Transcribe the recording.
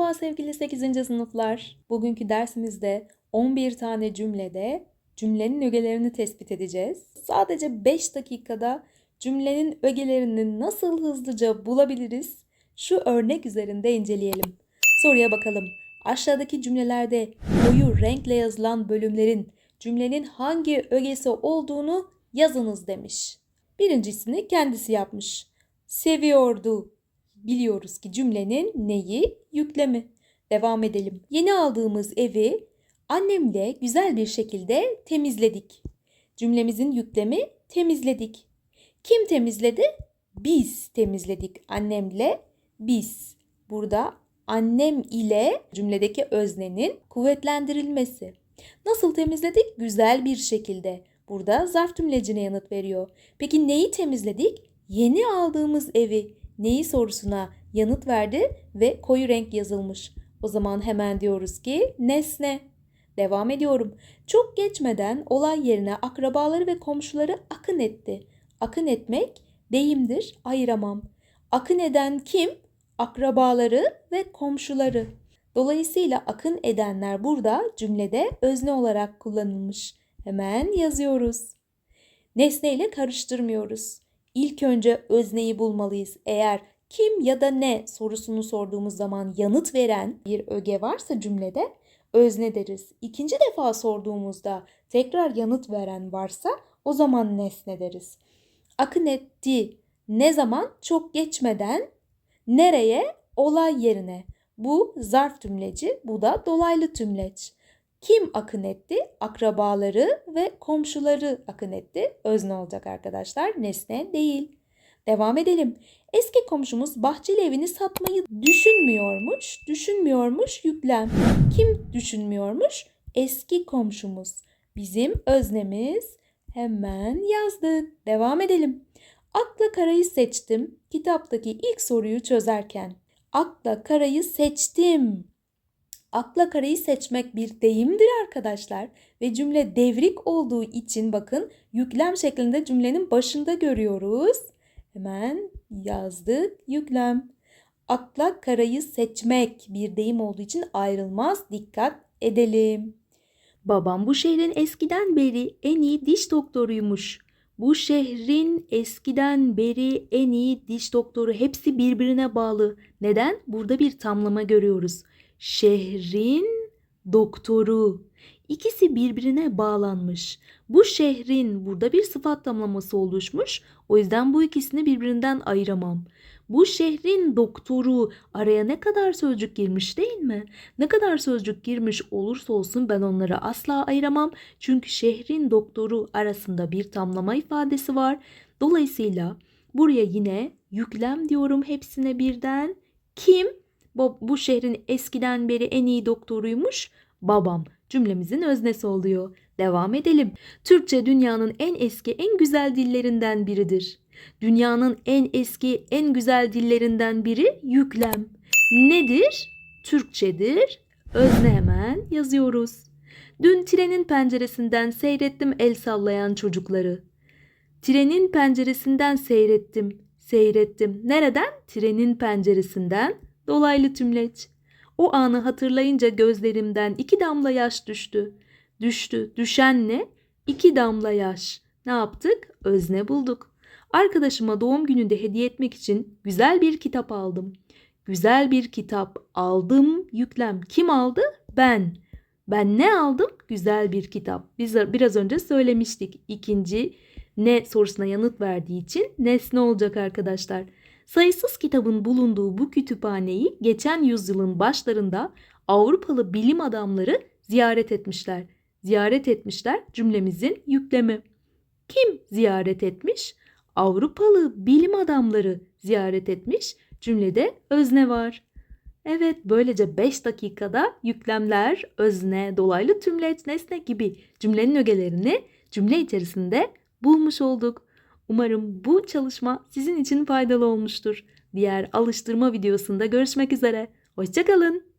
Merhaba sevgili 8. sınıflar. Bugünkü dersimizde 11 tane cümlede cümlenin ögelerini tespit edeceğiz. Sadece 5 dakikada cümlenin ögelerini nasıl hızlıca bulabiliriz? Şu örnek üzerinde inceleyelim. Soruya bakalım. Aşağıdaki cümlelerde koyu renkle yazılan bölümlerin cümlenin hangi ögesi olduğunu yazınız demiş. Birincisini kendisi yapmış. Seviyordu. Biliyoruz ki cümlenin neyi? Yüklemi. Devam edelim. Yeni aldığımız evi annemle güzel bir şekilde temizledik. Cümlemizin yüklemi temizledik. Kim temizledi? Biz temizledik. Annemle biz. Burada annem ile cümledeki öznenin kuvvetlendirilmesi. Nasıl temizledik? Güzel bir şekilde. Burada zarf tümlecine yanıt veriyor. Peki neyi temizledik? Yeni aldığımız evi. Neyi sorusuna yanıt verdi ve koyu renk yazılmış. O zaman hemen diyoruz ki nesne. Devam ediyorum. Çok geçmeden olay yerine akrabaları ve komşuları akın etti. Akın etmek deyimdir, ayıramam. Akın eden kim? Akrabaları ve komşuları. Dolayısıyla akın edenler burada cümlede özne olarak kullanılmış. Hemen yazıyoruz. Nesne ile karıştırmıyoruz. İlk önce özneyi bulmalıyız. Eğer kim ya da ne sorusunu sorduğumuz zaman yanıt veren bir öge varsa cümlede özne deriz. İkinci defa sorduğumuzda tekrar yanıt veren varsa o zaman nesne deriz. Akın etti ne zaman çok geçmeden nereye olay yerine. Bu zarf tümleci, bu da dolaylı tümleç. Kim akın etti? Akrabaları ve komşuları akın etti. Özne olacak arkadaşlar, nesne değil. Devam edelim. Eski komşumuz bahçeli evini satmayı düşünmüyormuş. Düşünmüyormuş yüklem. Kim düşünmüyormuş? Eski komşumuz. Bizim öznemiz. Hemen yazdık. Devam edelim. Akla karayı seçtim. Kitaptaki ilk soruyu çözerken. Akla karayı seçtim. Akla karayı seçmek bir deyimdir arkadaşlar ve cümle devrik olduğu için bakın yüklem şeklinde cümlenin başında görüyoruz. Hemen yazdık yüklem. Akla karayı seçmek bir deyim olduğu için ayrılmaz. Dikkat edelim. Babam bu şehrin eskiden beri en iyi diş doktoruymuş. Bu şehrin eskiden beri en iyi diş doktoru hepsi birbirine bağlı. Neden? Burada bir tamlama görüyoruz. Şehrin doktoru. İkisi birbirine bağlanmış. Bu şehrin burada bir sıfat tamlaması oluşmuş. O yüzden bu ikisini birbirinden ayıramam. Bu şehrin doktoru araya ne kadar sözcük girmiş değil mi? Ne kadar sözcük girmiş olursa olsun ben onları asla ayıramam. Çünkü şehrin doktoru arasında bir tamlama ifadesi var. Dolayısıyla buraya yine yüklem diyorum hepsine birden. Kim? Bu, şehrin eskiden beri en iyi doktoruymuş. Babam cümlemizin öznesi oluyor. Devam edelim. Türkçe dünyanın en eski, en güzel dillerinden biridir. Dünyanın en eski, en güzel dillerinden biri yüklem. Nedir? Türkçedir. Özne hemen yazıyoruz. Dün trenin penceresinden seyrettim el sallayan çocukları. Trenin penceresinden seyrettim, seyrettim. Nereden? Trenin penceresinden. Dolaylı tümleç. O anı hatırlayınca gözlerimden iki damla yaş düştü. Düştü. Düşen ne? İki damla yaş. Ne yaptık? Özne bulduk. Arkadaşıma doğum gününde hediye etmek için güzel bir kitap aldım. Güzel bir kitap aldım. Yüklem. Kim aldı? Ben. Ben ne aldım? Güzel bir kitap. Biz biraz önce söylemiştik. İkinci ne sorusuna yanıt verdiği için nesne olacak arkadaşlar. Sayısız kitabın bulunduğu bu kütüphaneyi geçen yüzyılın başlarında Avrupalı bilim adamları ziyaret etmişler. Ziyaret etmişler cümlemizin yüklemi. Kim ziyaret etmiş? Avrupalı bilim adamları ziyaret etmiş. Cümlede özne var. Evet böylece 5 dakikada yüklemler, özne, dolaylı tümleç, nesne gibi cümlenin ögelerini cümle içerisinde bulmuş olduk. Umarım bu çalışma sizin için faydalı olmuştur. Diğer alıştırma videosunda görüşmek üzere. Hoşçakalın.